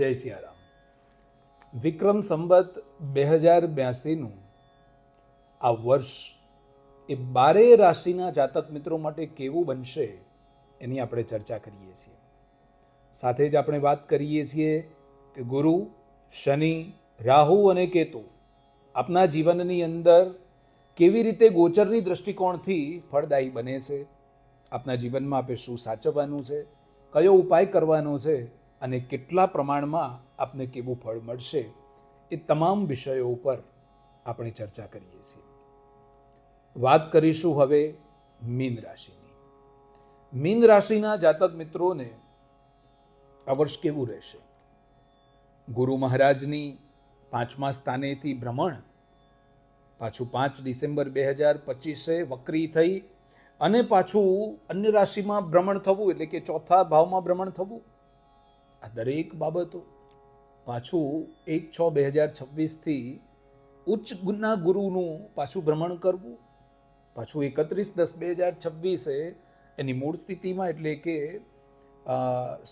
જય સિયારામ. વિક્રમ સંવત બે હજાર બ્યાસીનું આ વર્ષ એ બારે રાશિના જાતક મિત્રો માટે કેવું બનશે એની આપણે ચર્ચા કરીએ છીએ. સાથે જ આપણે વાત કરીએ છીએ કે ગુરુ, શનિ, રાહુ અને કેતુ આપના જીવનની અંદર કેવી રીતે ગોચરની દૃષ્ટિકોણથી ફળદાયી બને છે? આપના જીવનમાં આપણે શું સાચવવાનું છે? કયો ઉપાય કરવાનો છે? અને કેટલા પ્રમાણમાં આપને કેવું ફળ મળશે એ તમામ વિષયો ઉપર આપણે ચર્ચા કરીએ છીએ. વાત કરીશું હવે મીન રાશિની. મીન રાશિના જાતક મિત્રોને આ વર્ષ કેવું રહેશે? ગુરુ મહારાજની પાંચમા સ્થાનેથી ભ્રમણ પાછું પાંચ ડિસેમ્બર બે હજાર પચીસે વક્રી થઈ અને પાછું અન્ય રાશિમાં ભ્રમણ થવું એટલે કે ચોથા ભાવમાં ભ્રમણ થવું આ દરેક બાબતો પાછું એક છ બે હજાર છવ્વીસથી ઉચ્ચ ગુના ગુરુનું પાછું ભ્રમણ કરવું, પાછું એકત્રીસ દસ બે હજાર છવ્વીસે એની મૂળ સ્થિતિમાં એટલે કે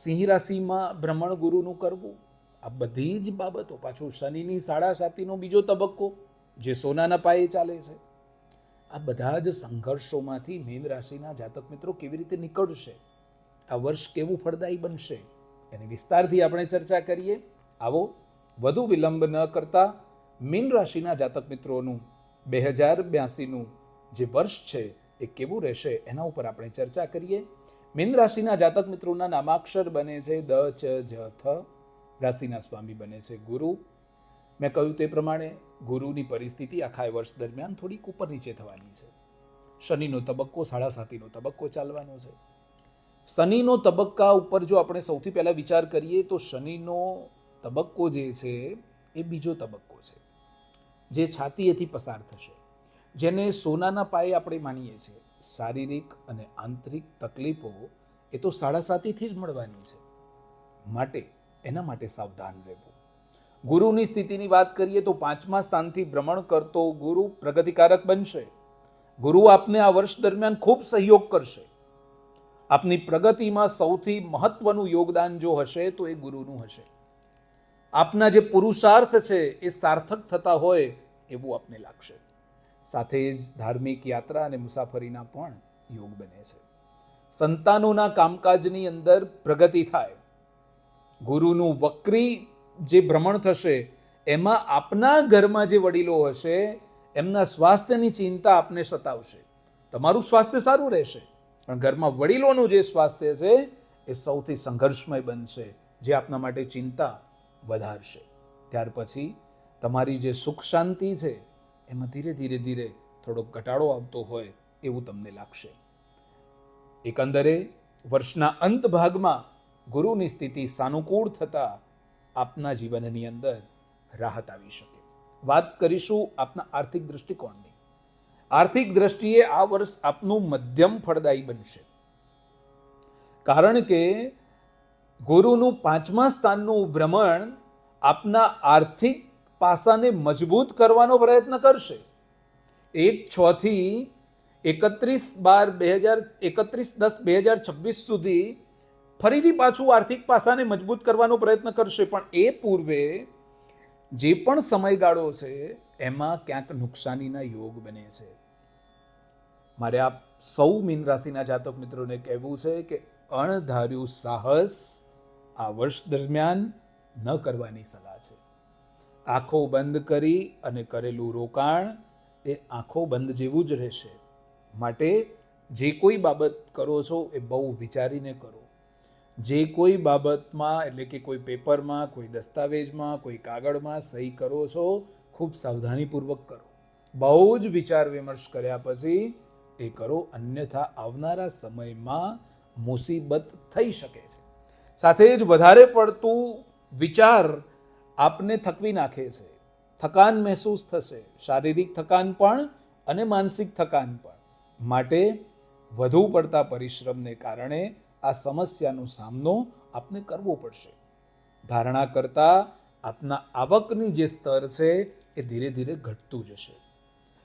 સિંહ રાશિમાં ભ્રમણ ગુરુનું કરવું. આ બધી જ બાબતો, પાછું શનિની સાડા સાતીનો બીજો તબક્કો, જે સોનાના પાયે ચાલે છે. આ બધા જ સંઘર્ષોમાંથી મીન રાશિના જાતક મિત્રો કેવી રીતે નીકળશે? આ વર્ષ કેવું ફળદાયી બનશે? એની વિસ્તારથી આપણે ચર્ચા કરીએ. આવો, વધુ વિલંબ ન કરતા મીન રાશિના જાતક મિત્રોનું બે હજાર બ્યાસીનું જે વર્ષ છે એ કેવું રહેશે એના ઉપર આપણે ચર્ચા કરીએ. મીન રાશિના જાતક મિત્રોના નામાક્ષર બને છે દ, ચ, જ, થ. રાશિના સ્વામી બને છે ગુરુ. મેં કહ્યું તે પ્રમાણે ગુરુની પરિસ્થિતિ આખા વર્ષ દરમિયાન થોડીક ઉપર નીચે થવાની છે. શનિનો તબક્કો, સાડા સાતીનો તબક્કો ચાલવાનો છે. શનિનો તબક્કા ઉપર જો આપણે સૌથી પહેલાં વિચાર કરીએ તો શનિનો તબક્કો જે છે એ બીજો તબક્કો છે, જે છાતીએથી પસાર થશે. જેને સોનાના પાયે આપણે માનીએ છીએ. શારીરિક અને આંતરિક તકલીફો એ તો સાડા સાતીથી જ મળવાની છે. માટે, એના માટે સાવધાન રહેવું. ગુરુની સ્થિતિની વાત કરીએ તો પાંચમા સ્થાનથી ભ્રમણ કરતો ગુરુ પ્રગતિકારક બનશે. ગુરુ આપને આ વર્ષ દરમિયાન ખૂબ સહયોગ કરશે. આપની પ્રગતિમાં સૌથી મહત્વનું યોગદાન જો હશે, તો એ ગુરુનું હશે. આપના જે પુરુષાર્થ છે, એ સાર્થક થતા હોય એવું આપને લાગશે. સાથે જ ધાર્મિક યાત્રા અને મુસાફરીના પણ યોગ બને છે. સંતાનોના કામકાજની અંદર પ્રગતિ થાય. ગુરુનું વક્રી જે ભ્રમણ થશે, એમાં આપના ઘરમાં જે વડીલો હશે, એમના સ્વાસ્થ્યની ચિંતા આપને સતાવશે. તમારું સ્વાસ્થ્ય સારું રહેશે. પણ ઘરમાં વડીલોનું જે સ્વાસ્થ્ય છે, એ સૌથી સંઘર્ષમય બનશે, જે આપના માટે ચિંતા વધારશે. ત્યાર પછી તમારી જે સુખ શાંતિ છે, એમાં ધીરે ધીરે ધીરે થોડોક ઘટાડો આવતો હોય એવું તમને લાગશે. એકંદરે વર્ષના અંત ભાગમાં ગુરુની સ્થિતિ સાનુકૂળ થતાં આપના જીવનની અંદર રાહત આવી શકે. વાત કરીશું આપના આર્થિક દૃષ્ટિકોણની આર્થિક દ્રષ્ટિએ આ વર્ષ આપનું મધ્યમ ફળદાયી બનશે. કારણ કે ગુરુનું પાંચમા સ્થાનનું ભ્રમણ આપના આર્થિક પાસાને મજબૂત કરવાનો પ્રયત્ન કરશે. એક છ થી એકત્રીસ બાર બે હજાર, એકત્રીસ દસ બે હજાર છવ્વીસ સુધી ફરીથી પાછું આર્થિક પાસાને મજબૂત કરવાનો પ્રયત્ન કરશે. પણ એ પૂર્વે જે પણ સમયગાળો છે એમાં ક્યાંક નુકસાનીના યોગ બને છે. મારે આ સૌ મીન રાશિના જાતક મિત્રોને કહેવું છે કે અણધાર્યું સાહસ આ વર્ષ દરમિયાન ન કરવાની સલાહ છે. આંખો બંધ કરી અને કરેલું રોકાણ એ આંખો બંધ જેવું જ રહેશે. માટે જે કોઈ બાબત કરો છો એ બહુ વિચારીને કરો. જે કોઈ બાબતમાં એટલે કે કોઈ પેપરમાં, કોઈ દસ્તાવેજમાં, કોઈ કાગળમાં સહી કરો છો ખૂબ સાવધાનીપૂર્વક કરો. બહુ જ વિચાર વિમર્શ કર્યા પછી એ કરો, અન્યથા આવનારા સમયમાં મુસીબત થઈ શકે છે. સાથે જ વધારે પડતું વિચાર આપને થકવી નાખે છે. થકાન મહેસૂસ થશે, શારીરિક થકાન પણ અને માનસિક થકાન પણ. માટે વધુ પડતા પરિશ્રમને કારણે આ સમસ્યાનો સામનો આપને કરવો પડશે. ધારણા કરતાં આપના આવકની જે સ્તર છે એ ધીરે ધીરે ઘટતું જશે.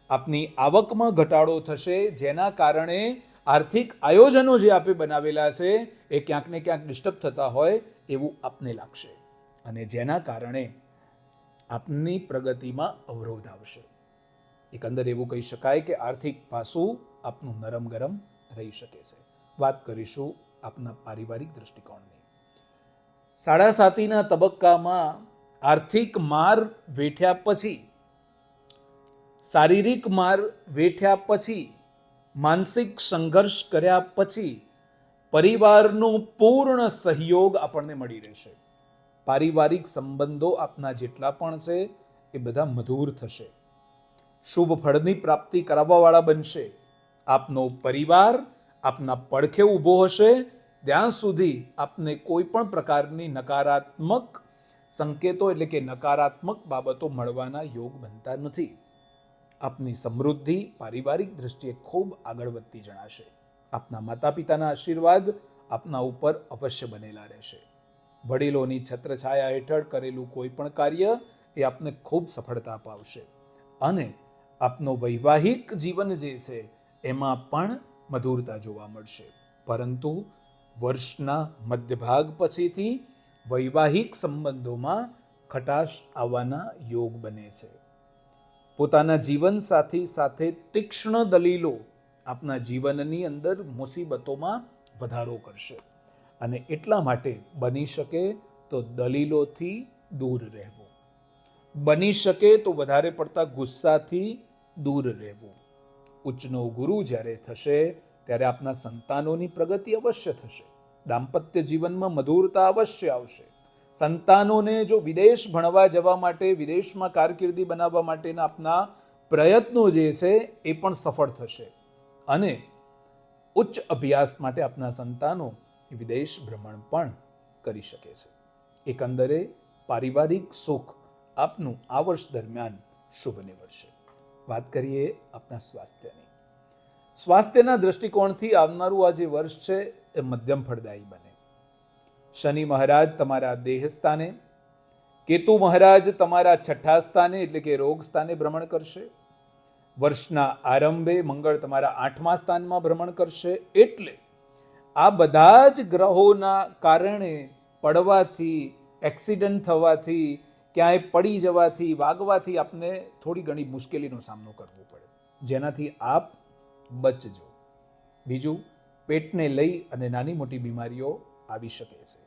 આપની આવકમાં ઘટાડો થશે, જેના કારણે આર્થિક આયોજનો જે આપે બનાવેલા છે, એ ક્યાંક ને ક્યાંક ડિસ્ટર્બ થતા હોય એવું આપને લાગશે. અને જેના કારણે આપની પ્રગતિમાં અવરોધ આવશે. એકંદર એવું કહી શકાય કે આર્થિક પાસું આપનું નરમ ગરમ રહી શકે છે. વાત કરીશું આપના પારિવારિક દૃષ્ટિકોણની સાડા સાતીના તબક્કામાં આર્થિક માર વેઠ્યા પછી, શારીરિક માર વેઠ્યા પછી, માનસિક સંઘર્ષ કર્યા પછી પરિવારનો પૂર્ણ સહયોગ આપણને મળી રહેશે. પારિવારિક સંબંધો આપના જેટલા પણ છે, એ બધા મધુર થશે. શુભ ફળની પ્રાપ્તિ કરાવવાવાળા બનશે. આપનો પરિવાર આપના પડખે ઊભો હશે. ત્યાં સુધી આપને કોઈ પણ પ્રકારની નકારાત્મક સંકેતો એટલે કે નકારાત્મક બાબતો મળવાના યોગ બનતા નથી. આપની સમૃદ્ધિ પારિવારિક દ્રષ્ટિએ ખૂબ આગળ વધતી જણાશે. આપના માતા પિતાના આશીર્વાદ આપના ઉપર અવશ્ય બનેલા રહેશે. વડીલોની છત્રછાયા હેઠળ કરેલું કોઈ પણ કાર્ય એ આપને ખૂબ સફળતા અપાવશે. અને આપનો વૈવાહિક જીવન જે છે, એમાં પણ મધુરતા જોવા મળશે. પરંતુ વર્ષના મધ્યભાગ પછીથી વૈવાહિક સંબંધોમાં ખટાશ આવવાના યોગ બને છે. પોતાના જીવન સાથી સાથે તીક્ષ્ણ દલીલો આપના જીવનની અંદર મુસીબતોમાં વધારો કરશે અને એટલા માટે બની શકે તો દલીલોથી દૂર રહેવું. બની શકે તો વધારે પડતા ગુસ્સાથી દૂર રહેવું. ઉચ્ચનો ગુરુ જ્યારે થશે ત્યારે આપના સંતાનોની પ્રગતિ અવશ્ય થશે. દાંપત્ય જીવનમાં મધુરતા અવશ્ય આવશે. સંતાનોને જો વિદેશ ભણવા જવા માટે, વિદેશમાં કારકિર્દી બનાવવા માટેના આપના પ્રયત્નો જે છે એ પણ સફળ થશે. અને ઉચ્ચ અભ્યાસ માટે આપના સંતાનો વિદેશ ભ્રમણ પણ કરી શકે છે. એકંદરે પારિવારિક સુખ આપનું આ વર્ષ દરમિયાન શુભ નિવડશે. વાત કરીએ આપના સ્વાસ્થ્યની. સ્વાસ્થ્યના દૃષ્ટિકોણથી આવનારું આ જે વર્ષ છે એ મધ્યમ ફળદાયી બને. શનિ મહારાજ તમારા દેહ સ્થાને કેતુ મહારાજ તમારા છઠ્ઠા સ્થાને એટલે કે રોગ સ્થાને ભ્રમણ કરશે. વર્ષના આરંભે મંગળ તમારા આઠમા સ્થાનમાં ભ્રમણ કરશે. એટલે આ બધા જ ગ્રહોના કારણે પડવાથી, એક્સિડન્ટ થવાથી, ક્યાંય પડી જવાથી, વાગવાથી આપને થોડી ઘણી મુશ્કેલીનો સામનો કરવો પડે. જેનાથી આપ બચજો. બીજું પેટને લઈ અને નાની મોટી બીમારીઓ આવી શકે છે.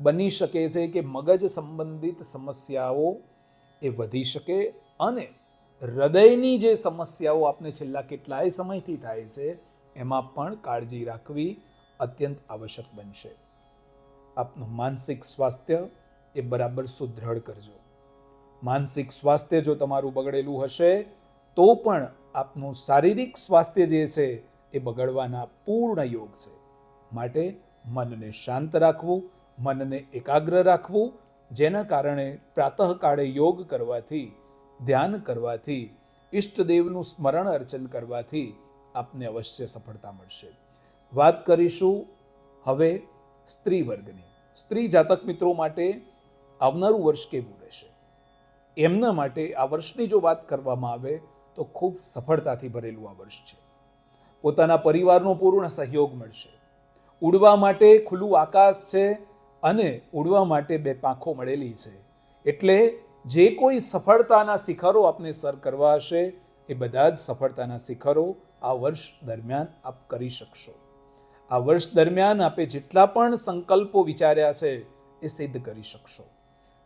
બની શકે છે કે મગજ સંબંધિત સમસ્યાઓ એ વધી શકે અને હૃદયની જે સમસ્યાઓ આપને છેલ્લા કેટલાય સમયથી થાય છે, એમાં પણ કાળજી રાખવી અત્યંત આવશ્યક બનશે. આપનું માનસિક સ્વાસ્થ્ય એ બરાબર સુદૃઢ કરજો. માનસિક સ્વાસ્થ્ય જો તમારું બગડેલું હશે, તો પણ આપનું શારીરિક સ્વાસ્થ્ય જે છે એ બગડવાના પૂર્ણ યોગ છે. માટે મનને શાંત રાખવું, મનને એકાગ્ર રાખવું, જેના કારણે પ્રાતઃકાળે યોગ કરવાથી, ધ્યાન કરવાથી, ઈષ્ટદેવનું સ્મરણ અર્ચન કરવાથી આપને અવશ્ય સફળતા મળશે. વાત કરીશું હવે સ્ત્રી વર્ગની. સ્ત્રી જાતક મિત્રો માટે આવનારું વર્ષ કેવું રહેશે? એમના માટે આ વર્ષની જો વાત કરવામાં આવે, તો ખૂબ સફળતાથી ભરેલું આ વર્ષ છે. પોતાના પરિવારનો પૂર્ણ સહયોગ મળશે. ઉડવા માટે ખુલ્લું આકાશ છે અને ઉડવા માટે બે પાંખો મળેલી છે. એટલે જે કોઈ સફળતાના શિખરો આપને સર કરવા હશે, એ બધા જ સફળતાના શિખરો આ વર્ષ દરમિયાન આપ કરી શકશો. આ વર્ષ દરમિયાન આપે જેટલા પણ સંકલ્પો વિચાર્યા છે, એ સિદ્ધ કરી શકશો.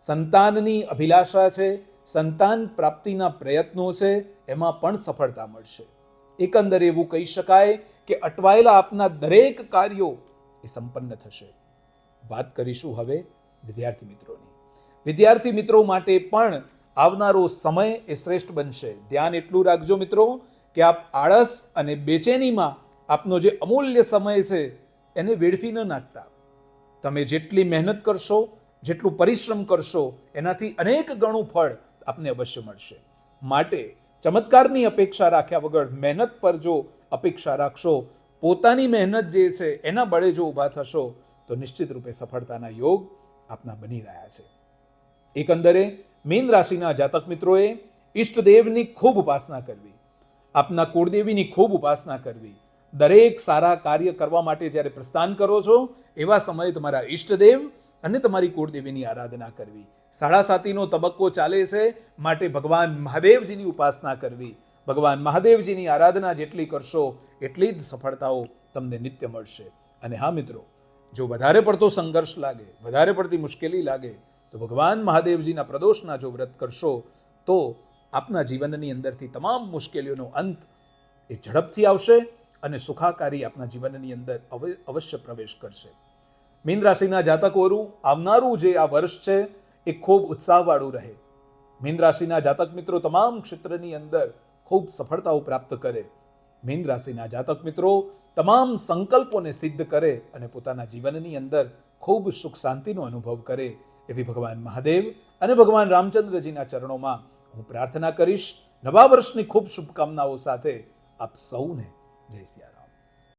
સંતાનની અભિલાષા છે, સંતાન પ્રાપ્તિના પ્રયત્નો છે, એમાં પણ સફળતા મળશે. એકંદરે એવું કહી શકાય કે અટવાયેલા આપના દરેક કાર્યો એ સંપન્ન થશે. વાત કરીશું હવે વિદ્યાર્થી મિત્રોની. વિદ્યાર્થી મિત્રો માટે પણ આવનારો સમય એ શ્રેષ્ઠ બનશે. ધ્યાન એટલું રાખજો મિત્રો કે આપ આળસ અને બેચેનીમાં આપનો જે અમૂલ્ય સમય છે એને વેડફી ન નાખતા. તમે જેટલી મહેનત કરશો, જેટલું પરિશ્રમ કરશો, એનાથી અનેક ગણું ફળ આપને અવશ્ય મળશે. માટે ચમત્કારની અપેક્ષા રાખ્યા વગર મહેનત પર જો અપેક્ષા રાખશો, પોતાની મહેનત જે છે એના બળે જો ઊભા થશો, તો નિશ્ચિત રૂપે સફળતાના યોગ આપના બની રહ્યા છે. એકંદરે મીન રાશિના જાતક મિત્રોએ ઈષ્ટદેવની ખૂબ ઉપાસના કરવી, આપના કુળદેવીની ખૂબ ઉપાસના કરવી, દરેક સારા કાર્ય કરવા માટે જ્યારે પ્રસ્થાન કરો છો, એવા સમયે તમારા ઈષ્ટદેવ અને તમારી કુળદેવીની આરાધના કરવી. સાડા સાતીનો તબક્કો ચાલે છે, માટે ભગવાન મહાદેવજીની ઉપાસના કરવી. ભગવાન મહાદેવજીની આરાધના જેટલી કરશો, એટલી જ સફળતાઓ તમને નિત્ય મળશે. અને હા મિત્રો, જો વધારે પડતો સંઘર્ષ લાગે, વધારે પડતી મુશ્કેલી લાગે, તો ભગવાન મહાદેવજીના પ્રદોષના જો વ્રત કરશો, તો આપના જીવનની અંદરથી તમામ મુશ્કેલીઓનો અંત એ ઝડપથી આવશે અને સુખાકારી આપના જીવનની અંદર અવશ્ય પ્રવેશ કરશે. મીન રાશિના જાતકોનું આવનારું જે આ વર્ષ છે, એ ખૂબ ઉત્સાહવાળું રહે. મીન રાશિના જાતક મિત્રો તમામ ક્ષેત્રની અંદર ખૂબ સફળતાઓ પ્રાપ્ત કરે. મીન રાશિના જાતક મિત્રો તમામ સંકલ્પોને સિદ્ધ કરે અને પોતાના જીવનની અંદર ખૂબ સુખ શાંતિનો અનુભવ કરે. એવી ભગવાન મહાદેવ અને ભગવાન રામચંદ્રજીના ચરણોમાં હું પ્રાર્થના કરીશ. નવા વર્ષની ખૂબ શુભકામનાઓ સાથે આપ સૌને જય સિયા.